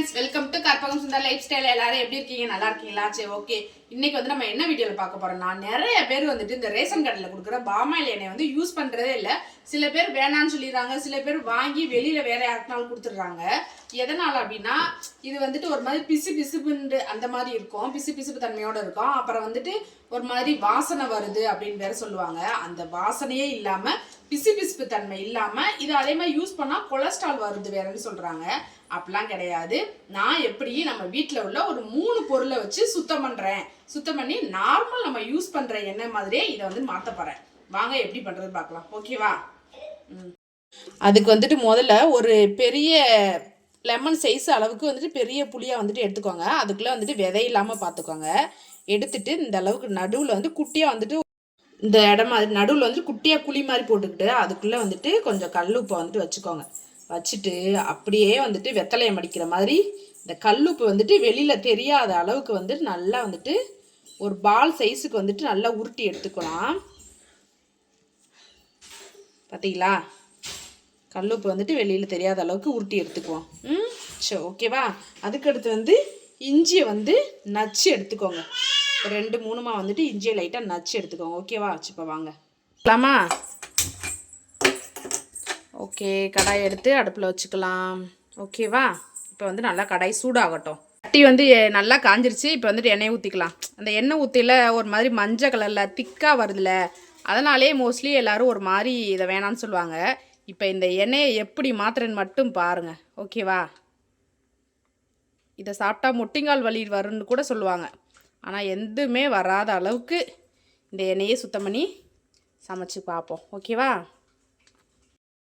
Friends welcome to Karpagam Sundar lifestyle எல்லாரும் எப்படி இருக்கீங்க? நல்லா இருக்கீங்களா? சரி ஓகே இன்னைக்கு வந்து நம்ம என்ன வீடியோவில் பார்க்க போறோம்னா நிறைய பேர் வந்துட்டு இந்த ரேஷன் கடையில் கொடுக்குற பாமாயில் எண்ணெய் வந்து யூஸ் பண்றதே இல்லை. சில பேர் வேணான்னு சொல்லிடுறாங்க. சில பேர் வாங்கி வெளியில வேற யாருக்குனாலும் கொடுத்துடுறாங்க. எதனால அப்படின்னா இது வந்துட்டு ஒரு மாதிரி பிசு பிசுப்புண்டு அந்த மாதிரி இருக்கும். பிசு பிசுப்பு தன்மையோட இருக்கும். அப்புறம் வந்துட்டு ஒரு மாதிரி வாசனை வருது அப்படின்னு வேற சொல்லுவாங்க. அந்த வாசனையே இல்லாம பிசு பிசுப்பு தன்மை இல்லாம இது அதே மாதிரி யூஸ் பண்ணா கொலஸ்ட்ரால் வருது வேறன்னு சொல்றாங்க. அப்படிலாம் கிடையாது. நான் எப்படி நம்ம வீட்டில் உள்ள ஒரு மூணு பொருளை வச்சு சுத்தம் பண்ணுறேன் சுத்தம் பண்ணி நார்மல் நம்ம யூஸ் பண்ணுற எண்ணெய் மாதிரியே இதை வந்து மாற்ற போகிறேன் வாங்க எப்படி பண்ணுறது பார்க்கலாம். ஓகேவா அதுக்கு வந்துட்டு முதல்ல ஒரு பெரிய லெமன் சைஸ் அளவுக்கு வந்துட்டு பெரிய புளியாக வந்துட்டு எடுத்துக்கோங்க. அதுக்குள்ளே வந்துட்டு விதை இல்லாமல் பார்த்துக்கோங்க. எடுத்துட்டு இந்த அளவுக்கு நடுவில் வந்து குட்டியாக வந்துட்டு இந்த இடம் மாதிரி நடுவில் வந்து குட்டியாக குழி மாதிரி போட்டுக்கிட்டு அதுக்குள்ளே வந்துட்டு கொஞ்சம் கல் உப்பை வந்துட்டு வச்சுக்கோங்க. வச்சுட்டு அப்படியே வந்துட்டு வெத்தலையை மடிக்கிற மாதிரி இந்த கல்லுப்பு வந்துட்டு வெளியில் தெரியாத அளவுக்கு வந்துட்டு நல்லா வந்துட்டு ஒரு பால் சைஸுக்கு வந்துட்டு நல்லா உருட்டி எடுத்துக்கலாம். பார்த்தீங்களா கல்லுப்பு வந்துட்டு வெளியில் தெரியாத அளவுக்கு உருட்டி எடுத்துக்குவோம். ம்? சரி ஓகேவா? அதுக்கடுத்து வந்து இஞ்சியை வந்து நச்சு எடுத்துக்கோங்க. ரெண்டு மூணுமா வந்துட்டு இஞ்சியை லைட்டாக நச்சு எடுத்துக்கோங்க. ஓகேவா? வச்சுப்போ வாங்க. கலாமா ஓகே கடாய் எடுத்து அடுப்பில் வச்சுக்கலாம். ஓகேவா இப்போ வந்து நல்லா கடாய் சூடாகட்டும். சட்டி வந்து நல்லா காஞ்சிருச்சு. இப்போ வந்துட்டு எண்ணெய் ஊற்றிக்கலாம் அந்த எண்ணெய் ஊற்றியில் ஒரு மாதிரி மஞ்சள் கலரில் திக்காக வருதுல்ல அதனாலே மோஸ்ட்லி எல்லோரும் ஒரு மாதிரி இதை வேணான்னு சொல்லுவாங்க. இப்போ இந்த எண்ணெயை எப்படி மாத்திரன்னு மட்டும் பாருங்கள் ஓகேவா இதை சாப்பிட்டா முட்டிங்கால் வலி வரும்னு கூட சொல்லுவாங்க. ஆனால் எதுவுமே வராத அளவுக்கு இந்த எண்ணெயை சுத்தம் பண்ணி சமைச்சு பார்ப்போம். ஓகேவா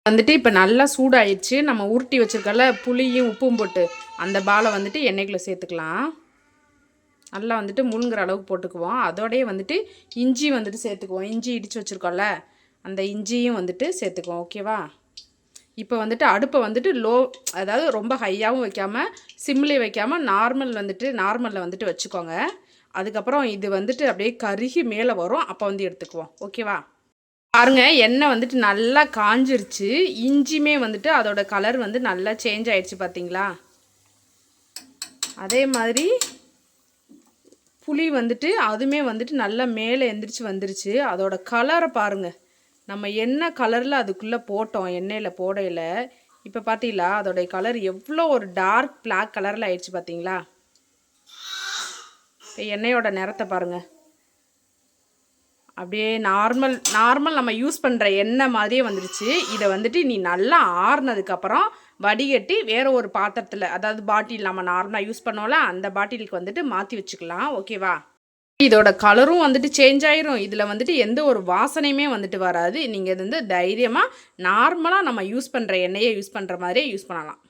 வந்துட்டு இப்போ நல்லா சூடாயிடுச்சு. நம்ம உருட்டி வச்சிருக்கல புளியும் உப்பும் போட்டு அந்த பாலை வந்துட்டு எண்ணெய்க்குள்ளே சேர்த்துக்கலாம். நல்லா வந்துட்டு முழுங்குற அளவுக்கு போட்டுக்குவோம். அதோடையே வந்துட்டு இஞ்சி வந்துட்டு சேர்த்துக்குவோம். இஞ்சி இடித்து வச்சுருக்கோம்ல அந்த இஞ்சியும் வந்துட்டு சேர்த்துக்குவோம். ஓகேவா இப்போ வந்துட்டு அடுப்பை வந்துட்டு லோ அதாவது ரொம்ப ஹையாகவும் வைக்காமல் சிம்லி வைக்காமல் நார்மல் வந்துட்டு நார்மலில் வந்துட்டு வச்சுக்கோங்க. அதுக்கப்புறம் இது வந்துட்டு அப்படியே கருகி மேலே வரும். அப்போ வந்து எடுத்துக்குவோம். ஓகேவா பாருங்க எண்ணெய் வந்துட்டு நல்லா காஞ்சிருச்சு. இஞ்சியுமே வந்துட்டு அதோட கலர் வந்து நல்லா சேஞ்ச் ஆயிடுச்சு பார்த்தீங்களா அதே மாதிரி புளி வந்துட்டு அதுவுமே வந்துட்டு நல்லா மேலே எந்திரிச்சு வந்துருச்சு. அதோட கலரை பாருங்க. நம்ம என்ன கலரில் அதுக்குள்ளே போட்டோம் எண்ணெயில் போடையில். இப்போ பார்த்தீங்களா அதோடைய கலர் எவ்வளோ ஒரு டார்க் பிளாக் கலரில் ஆயிடுச்சு பார்த்தீங்களா இப்போ எண்ணெயோட நிறத்தை பாருங்கள் அப்படியே நார்மல் நார்மல் நம்ம யூஸ் பண்ணுற எண்ணெய் மாதிரியே வந்துடுச்சு இதை வந்துட்டு நீ நல்லா ஆறுனதுக்கப்புறம் வடிகட்டி வேறு ஒரு பாத்திரத்தில் அதாவது பாட்டில் நம்ம நார்மலாக யூஸ் பண்ணோம்ல அந்த பாட்டிலுக்கு வந்துட்டு மாற்றி வச்சுக்கலாம். ஓகேவா இதோட கலரும் வந்துட்டு சேஞ்ச் ஆயிரும். இதில் வந்துட்டு எந்த ஒரு வாசனையுமே வந்துட்டு வராது. நீங்கள் இது வந்து தைரியமாக நார்மலாக நம்ம யூஸ் பண்ணுற எண்ணெயை யூஸ் பண்ணுற மாதிரியே யூஸ் பண்ணலாம்.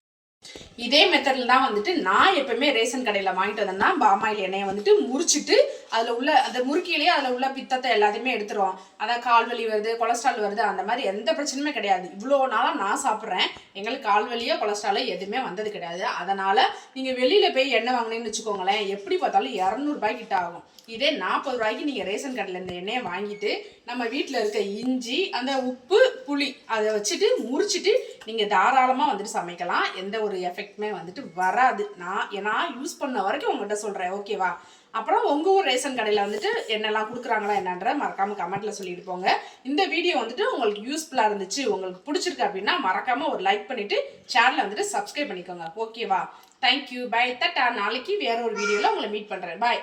இதே மெத்தடில் தான் வந்துட்டு நான் எப்பவுமே ரேஷன் கடையில் வாங்கிட்டு வந்தேன்னா பாமாயில் எண்ணெயை வந்துட்டு முறிச்சிட்டு அதில் உள்ள அந்த முறுக்கிலேயே அதில் உள்ள பித்தத்தை எல்லாத்தையுமே எடுத்துருவோம். அதான் கால் வலி வருது கொலஸ்ட்ரால் வருது அந்த மாதிரி எந்த பிரச்சனையுமே கிடையாது. இவ்வளோ நாளாக நான் சாப்பிட்றேன். எங்களுக்கு கால் வலியோ கொலஸ்ட்ராலோ எதுவுமே வந்தது கிடையாது. அதனால் நீங்கள் வெளியில் போய் எண்ணெய் வாங்கினீங்கன்னு வச்சுக்கோங்களேன் எப்படி பார்த்தாலும் இரநூறுபாய் கிட்ட ஆகும். இதே நாற்பது ரூபாய்க்கு நீங்கள் ரேஷன் கடையில் இந்த எண்ணெயை வாங்கிட்டு நம்ம வீட்டில் இருக்க இஞ்சி அந்த உப்பு புளி அதை வச்சுட்டு முறிச்சிட்டு நீங்கள் தாராளமாக வந்துட்டு சமைக்கலாம். எந்த ஒரு எஃபெக்ட்டுமே வந்துட்டு வராது. நான் நான் யூஸ் பண்ண வரைக்கும் உங்கள்கிட்ட சொல்கிறேன் ஓகேவா அப்புறம் உங்கள் ஊர் ரேஷன் கடையில் வந்துட்டு என்னெல்லாம் கொடுக்குறாங்களா என்னன்ற மறக்காமல் கமெண்ட்டில் சொல்லிட்டு போங்க. இந்த வீடியோ வந்துட்டு உங்களுக்கு யூஸ்ஃபுல்லாக இருந்துச்சு உங்களுக்கு பிடிச்சிருக்கு அப்படின்னா மறக்காமல் ஒரு லைக் பண்ணிவிட்டு சேனலை வந்துட்டு சப்ஸ்கிரைப் பண்ணிக்கோங்க. ஓகேவா தேங்க்யூ பை தட்டா நாளைக்கு வேற ஒரு வீடியோவில் உங்களை மீட் பண்ணுறேன் பாய்